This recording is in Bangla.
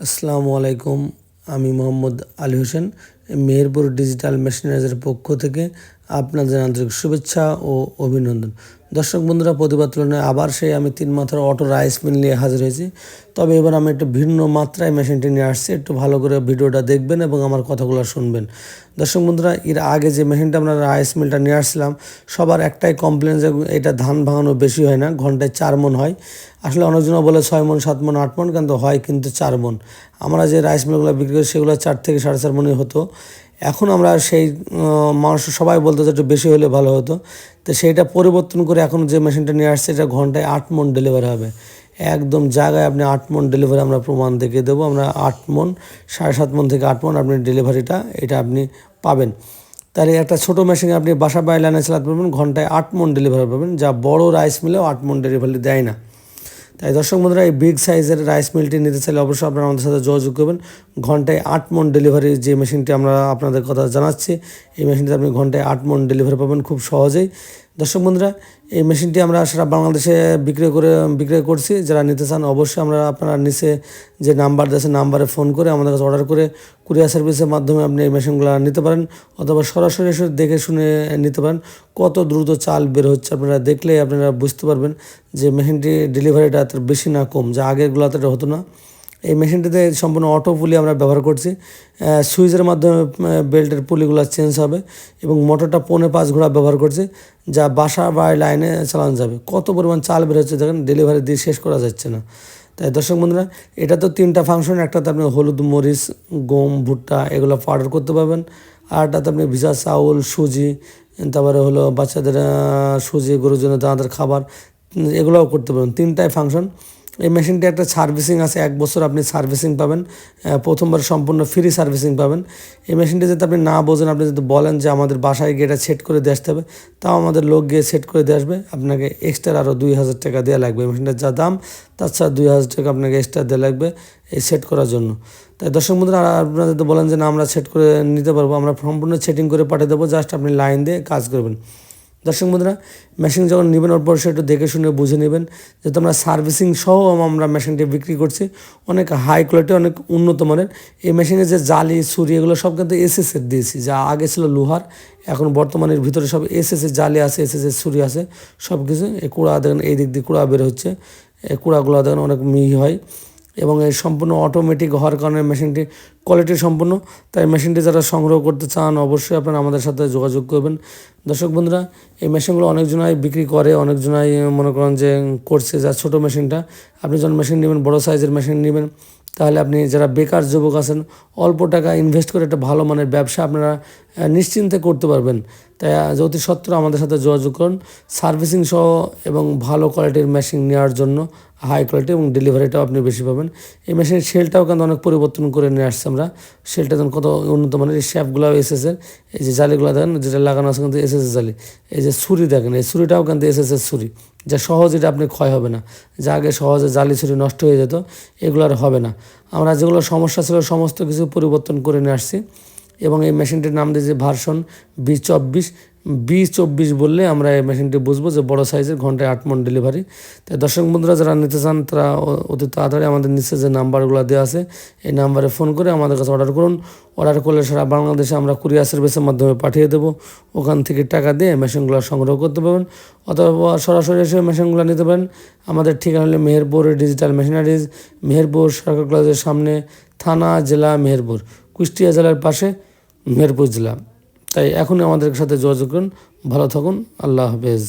আসসালামু আলাইকুম আমি মোহাম্মদ আলী হোসেন মেহেরপুর ডিজিটাল মেশিনারিজের পক্ষ থেকে আপনাদের আন্তরিক শুভেচ্ছা ও অভিনন্দন। দর্শক বন্ধুরা, প্রতিবাদ তুলনায় আবার সেই আমি তিন মাথার অটো রাইস মিল নিয়ে হাজির হয়েছি। তবে এবার আমি একটু ভিন্ন মাত্রায় মেশিনটি নিয়ে আসছি। একটু ভালো করে ভিডিওটা দেখবেন এবং আমার কথাগুলো শুনবেন। দর্শক বন্ধুরা, এর আগে যে মেশিনটা আমরা রাইস মিলটা নিয়ে আসছিলাম, সবার একটাই কমপ্লেন যে এটা ধান ভাঙানো বেশি হয় না, ঘন্টায় চার মন হয়। আসলে অনেকজন বলে ছয় মন, সাত মন, আট মন, কিন্তু হয় কিন্তু চার মন। আমরা যে রাইস মিলগুলো বিক্রি করি, সেগুলো চার থেকে সাড়ে চার মনে হতো। এখন আমরা সেই মানুষ সবাই বলতো যে একটু বেশি হলে ভালো হতো। তো সেইটা পরিবর্তন করে এখন যে মেশিনটা নিয়ে আসছে, এটা ঘন্টায় আট মন ডেলিভারি হবে। একদম জায়গায় আপনি আট মন ডেলিভারি আমরা প্রমাণ দেখিয়ে দেবো। আমরা আট মন, সাড়ে সাত মন থেকে আট মন আপনি ডেলিভারিটা এটা আপনি পাবেন। তাহলে একটা ছোটো মেশিনে আপনি বাসা বাইরে লাইনে চালাতে পারবেন, ঘন্টায় আট মন ডেলিভারি পাবেন যা বড় রাইস মিলেও আট মন ডেলিভারি দেয় না। তাই দর্শক বন্ধুরা, এই বিগ সাইজের রাইস মিলটি নিতে চাইলে অবশ্যই আপনারা আমাদের সাথে যোগাযোগ করবেন। ঘন্টায় আট মন ডেলিভারি যে মেশিনটি আমরা আপনাদের কথা জানাচ্ছি, এই মেশিনটি আপনি ঘন্টায় আট মন ডেলিভারি পাবেন খুব সহজেই। দর্শক বন্ধুরা, এই মেশিনটি আমরা সারা বাংলাদেশে বিক্রয় করে, বিক্রয় করছি। যারা নিতে চান অবশ্যই আমরা আপনারা নিচে যে নাম্বার দিয়েছে নাম্বারে ফোন করে আমাদের কাছে অর্ডার করে কুরিয়ার সার্ভিসের মাধ্যমে আপনি এই মেশিনগুলো নিতে পারেন অথবা সরাসরি এসে দেখে শুনে নিতে পারেন। কত দ্রুত চাল বের হচ্ছে আপনারা দেখলে আপনারা বুঝতে পারবেন যে মেশিনটি ডেলিভারিটা এত বেশি না কম, যা আগেরগুলোতে হতো না। এই মেশিনটিতে সম্পূর্ণ অটো পুলি আমরা ব্যবহার করছি। সুইচের মাধ্যমে বেল্টের পুলিগুলো চেঞ্জ হবে এবং মোটরটা পৌনে পাঁচ ঘোড়া ব্যবহার করছে, যা বাসা বা লাইনে চালানো যাবে। কত পরিমাণ চাল বেরোচ্ছে দেখেন ডেলিভারি দিয়ে শেষ করা যাচ্ছে না। তাই দর্শক বন্ধুরা, এটা তো তিনটা ফাংশন একটাতে আপনি হলুদ মরিচ, গম, ভুট্টা, এগুলো পাউডার করতে পারবেন। আরটাতে আপনি ভিজা চাউল, সুজি, তারপরে হলো বাচ্চাদের সুজি, গরুর জন্য তাদের খাবার এগুলোও করতে পারবেন। তিনটাই ফাংশন এই মেশিনটি একটা সার্ভিসিং আছে, এক বছর আপনি সার্ভিসিং পাবেন প্রথমবার সম্পূর্ণ ফ্রি সার্ভিসিং পাবেন। এই মেশিনটি যদি আপনি না বোঝেন, আপনি যদি বলেন যে আমাদের বাসায় গিয়ে এটা সেট করে দিয়ে আসতে হবে, তাও আমাদের লোক গিয়ে সেট করে দিয়ে আসবে। আপনাকে এক্সট্রা আরও দুই হাজার টাকা দেওয়া লাগবে। এই মেশিনটার যা দাম, তার ছাড়া দুই হাজার টাকা আপনাকে এক্সট্রা দেওয়া লাগবে এই সেট করার জন্য। তাই দর্শক বন্ধুরা আপনারা যদি বলেন যে না, আমরা সেট করে নিতে পারব, আমরা সম্পূর্ণ সেটিং করে পাঠিয়ে দেবো, জাস্ট আপনি লাইন দিয়ে কাজ করবেন। দর্শক বন্ধুরা মেশিন যখন নেবেন পর একটু দেখে শুনে বুঝে নেবেন যে তোমরা সার্ভিসিং সহ আমরা মেশিনটি বিক্রি করছি। অনেক হাই কোয়ালিটি অনেক উন্নত মানের। এই মেশিনে যে জালি, ছুরি এগুলো সব কিন্তু এসএসের দিয়েছি, যা আগে ছিল লোহার। এখন বর্তমানের ভিতরে সব এসএসের জালি আছে এসএসের ছুরি আছে সব কিছু এই কুড়া দেখেন, এই দিক দিয়ে কুড়া বের হচ্ছে। এই কুড়াগুলো দেখেন অনেক মিহি হয়। এবং এই সম্পূর্ণ অটোমেটিক হওয়ার কারণে মেশিনটি কোয়ালিটি সম্পূর্ণ। তাই মেশিনটি যারা সংগ্রহ করতে চান, অবশ্যই আপনারা আমাদের সাথে যোগাযোগ করবেন। দর্শক বন্ধুরা, এই মেশিনগুলো অনেকজনাই বিক্রি করে, অনেকজনাই মনে করেন যে করছে যা ছোটো মেশিনটা আপনি যখন মেশিন নেবেন, বড়ো সাইজের মেশিন নেবেন, তাহলে আপনি যারা বেকার যুবক আছেন, অল্প টাকা ইনভেস্ট করে একটা ভালো মানের ব্যবসা আপনারা নিশ্চিন্তে করতে পারবেন। তাই অতি সত্ত্বর আমাদের সাথে যোগাযোগ করুন। সার্ভিসিং সহ এবং ভালো কোয়ালিটির মেশিন নেওয়ার জন্য হাই কোয়ালিটি এবং ডেলিভারিটাও আপনি বেশি পাবেন। এই মেশিনের সেলটাও কিন্তু অনেক পরিবর্তন করে নিয়ে আসছে আমরা। সেলটা যেন কত উন্নত মানের, এই শ্যাপগুলোও এসেছে এই যে জালিগুলো দেখেন, যেটা লাগানো আছে কিন্তু এসেছে জালি। এই যে ছুরি দেখেন, এই ছুরিটাও কিন্তু এসেছে ছুরি, যা সহজ এটা আপনি ক্ষয় হবে না। যা আগে সহজে জালি ছুরি নষ্ট হয়ে যেত, এগুলো আর হবে না। আমরা যেগুলো সমস্যা ছিল, সমস্ত কিছু পরিবর্তন করে নিয়ে আসছি। এবং এই মেশিনটির নাম দিয়েছে ভার্সন বি চব্বিশ। বি চব্বিশ বললে আমরা এই মেশিনটি বুঝব যে বড় সাইজের, ঘন্টায় আট মন ডেলিভারি। তাই দর্শক বন্ধুরা, যারা নিতে চান তারা অতি তাড়াতাড়ি আমাদের নিচে যে নাম্বারগুলো দেওয়া আছে, এই নাম্বারে ফোন করে আমাদের কাছে অর্ডার করুন। অর্ডার করলে সারা বাংলাদেশে আমরা কুরিয়ার সার্ভিসের মাধ্যমে পাঠিয়ে দেবো। ওখান থেকে টাকা দিয়ে মেশিনগুলো সংগ্রহ করতে পারবেন, অথবা সরাসরি এসে মেশিনগুলো নিতে পারেন। আমাদের ঠিকানা হলে মেহেরপুর ডিজিটাল মেশিনারিজ, মেহেরপুর সরকার কলেজের সামনে থানা, জেলা মেহেরপুর, কুষ্টিয়া জেলার পাশে। মেহেরপুর জেলা তাই এখন আমাদের সাথে যোগাযোগ করুন ভালো থাকুন আল্লাহ হাফেজ।